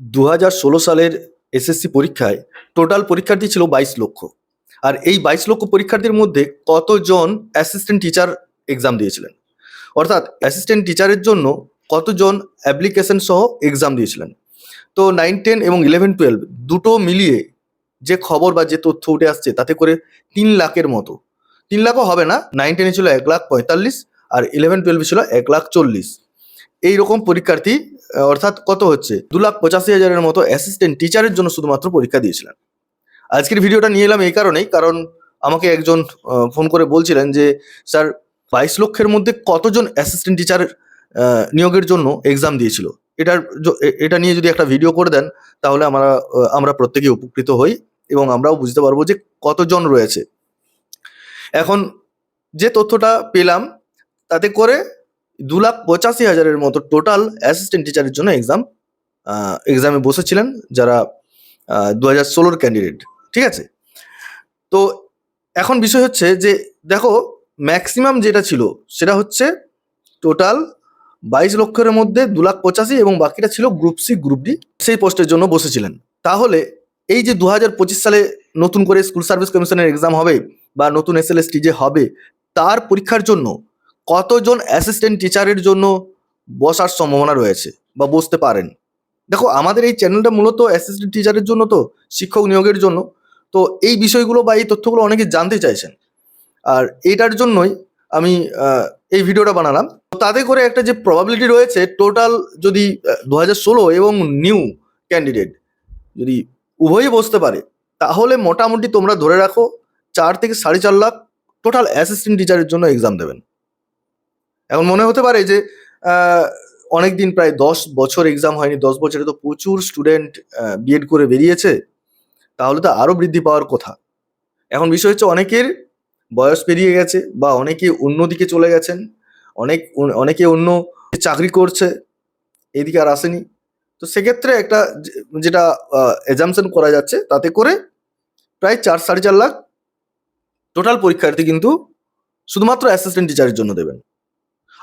দু হাজার ষোলো সালের এসএসসি পরীক্ষায় টোটাল পরীক্ষার্থী ছিল বাইশ লক্ষ। আর এই বাইশ লক্ষ পরীক্ষার্থীর মধ্যে কতজন অ্যাসিস্ট্যান্ট টিচার এক্সাম দিয়েছিলেন? অর্থাৎ অ্যাসিস্ট্যান্ট টিচারের জন্য কতজন অ্যাপ্লিকেশন সহ এক্সাম দিয়েছিলেন? তো নাইন টেন এবং ইলেভেন টুয়েলভ দুটো মিলিয়ে যে খবর বা যে তথ্য উঠে আসছে তাতে করে তিন লাখের মতো। তিন লাখও হবে না নাইন টেনে ছিল এক লাখ পঁয়তাল্লিশ আর ইলেভেন টুয়েলভে ছিল এক লাখ চল্লিশ। এইরকম পরীক্ষার্থী অর্থাৎ কত হচ্ছে? দু লাখ পঁচাশি হাজারের মতো অ্যাসিস্ট্যান্ট টিচারের জন্য শুধুমাত্র পরীক্ষা দিয়েছিলেন আজকের ভিডিওটা নিয়ে এলাম এই কারণেই, কারণ আমাকে একজন ফোন করে বলছিলেন যে, স্যার, বাইশ লক্ষের মধ্যে কতজন অ্যাসিস্ট্যান্ট টিচার নিয়োগের জন্য এক্সাম দিয়েছিল? এটার এটা নিয়ে যদি একটা ভিডিও করে দেন, তাহলে আমরা আমরা প্রত্যেকেই উপকৃত হই এবং আমরাও বুঝতে পারব যে কতজন রয়েছে। এখন যে তথ্যটা পেলাম, তাতে করে দু লাখ পঁচাশি হাজারের মতো টোটাল অ্যাসিস্ট্যান্ট টিচারের জন্য এক্সাম এক্সামে বসেছিলেন যারা দু হাজার ষোলোর ক্যান্ডিডেট ঠিক আছে? তো এখন বিষয় হচ্ছে যে, দেখো ম্যাক্সিমাম যেটা ছিল সেটা হচ্ছে টোটাল বাইশ লক্ষের মধ্যে দু লাখ পঁচাশি এবং বাকিটা ছিল গ্রুপ সি গ্রুপ ডি সেই পোস্টের জন্য বসেছিলেন। তাহলে এই যে দু হাজার পঁচিশ সালে নতুন করে স্কুল সার্ভিস কমিশনের এক্সাম হবে বা নতুন এস এল এস টি যে হবে, তার পরীক্ষার জন্য কতজন অ্যাসিস্ট্যান্ট টিচারের জন্য বসার সম্ভাবনা রয়েছে বা বসতে পারেন? দেখো, আমাদের এই চ্যানেলটা মূলত অ্যাসিস্ট্যান্ট টিচারের জন্য তো, শিক্ষক নিয়োগের জন্য। তো এই বিষয়গুলো বা এই তথ্যগুলো অনেকে জানতে চাইছেন। আর এটার জন্যই আমি এই ভিডিওটা বানালাম। তাতে করে একটা যে প্রবাবিলিটি রয়েছে টোটাল যদি দু ষোলো এবং নিউ ক্যান্ডিডেট যদি উভয়ই বসতে পারে, তাহলে মোটামুটি তোমরা ধরে রাখো, চার থেকে সাড়ে চার লাখ টোটাল অ্যাসিস্ট্যান্ট টিচারের জন্য এক্সাম দেবেন। এখন মনে হতে পারে যে অনেক দিন প্রায় দশ বছর এক্সাম হয়নি, দশ বছরে তো প্রচুর স্টুডেন্ট বিএড করে বেরিয়েছে, তাহলে তো আরও বৃদ্ধি পাওয়ার কথা। এখন বিষয় হচ্ছে অনেকের বয়স পেরিয়ে গেছে বা অনেকে অন্যদিকে চলে গেছেন, অনেক, অনেকে অন্য চাকরি করছে, এদিকে আর আসেনি। তো সেক্ষেত্রে একটা যেটা এজামশন করা যাচ্ছে, তাতে করে প্রায় চার, সাড়ে চার লাখ টোটাল পরীক্ষার্থী কিন্তু শুধুমাত্র অ্যাসিস্ট্যান্ট টিচারের জন্য দেবেন।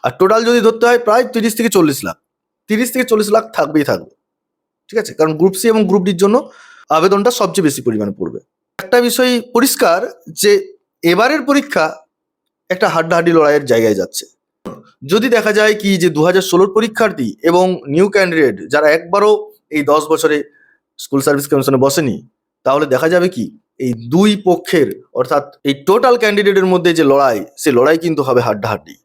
আর টোটাল যদি ধরতে হয় প্রায় তিরিশ থেকে চল্লিশ লাখ। তিরিশ থেকে চল্লিশ লাখ থাকবেই থাকবে। ঠিক আছে? কারণ গ্রুপ সি এবং গ্রুপ ডির জন্য আবেদনটা সবচেয়ে বেশি পরিমাণে পড়বে। একটা বিষয় পরিষ্কার যে এবারের পরীক্ষা একটা হাড্ডাহাড্ডি লড়াইয়ের জায়গায় যাচ্ছে। যদি দেখা যায় কি যে দু হাজার ষোলোর পরীক্ষার্থী এবং নিউ ক্যান্ডিডেট যারা একবারও এই দশ বছরে স্কুল সার্ভিস কমিশনে বসেনি, তাহলে দেখা যাবে কি এই দুই পক্ষের অর্থাৎ এই টোটাল ক্যান্ডিডেটের মধ্যে যে লড়াই, সে লড়াই কিন্তু হবে হাড্ডাহাড্ডি।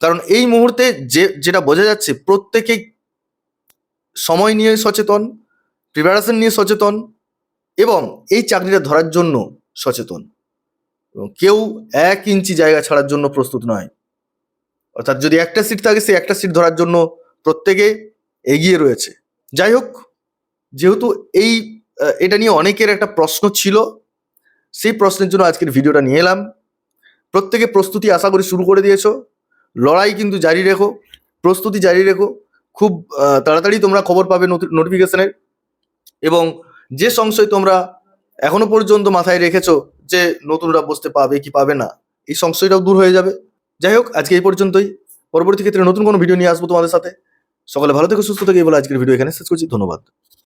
কারণ এই মুহূর্তে যে, যেটা বোঝা যাচ্ছে, প্রত্যেকেই সময় নিয়ে সচেতন প্রিপারেশন নিয়ে সচেতন এবং এই চাকরিটা ধরার জন্য সচেতন। এবং কেউ এক ইঞ্চি জায়গা ছাড়ার জন্য প্রস্তুত নয়। অর্থাৎ যদি একটা সিট থাকে, সেই একটা সিট ধরার জন্য প্রত্যেকে এগিয়ে রয়েছে। যাই হোক, যেহেতু এই এটা নিয়ে অনেকের একটা প্রশ্ন ছিল, সেই প্রশ্নের জন্য আজকের ভিডিওটা নিয়ে এলাম। প্রত্যেকে প্রস্তুতি আশা করি শুরু করে দিয়েছ। লড়াই কিন্তু জারি রেখো, প্রস্তুতি জারি রেখো, খুব তাড়াতাড়ি তোমরা খবর পাবে নোটিফিকেশনের এবং যে সংশয় তোমরা এখনও পর্যন্ত মাথায় রেখেছো যে নতুনরা বসতে পাবে কি পাবে না, এই সংশয়টাও দূর হয়ে যাবে। যাই হোক, আজকে এই পর্যন্তই। পরবর্তী ক্ষেত্রে নতুন কোনো ভিডিও নিয়ে আসব তোমাদের সাথে। সকলে ভালো থেকে, সুস্থ থেকে, এই বলে আজকের ভিডিও এখানে শেষ করছি। ধন্যবাদ।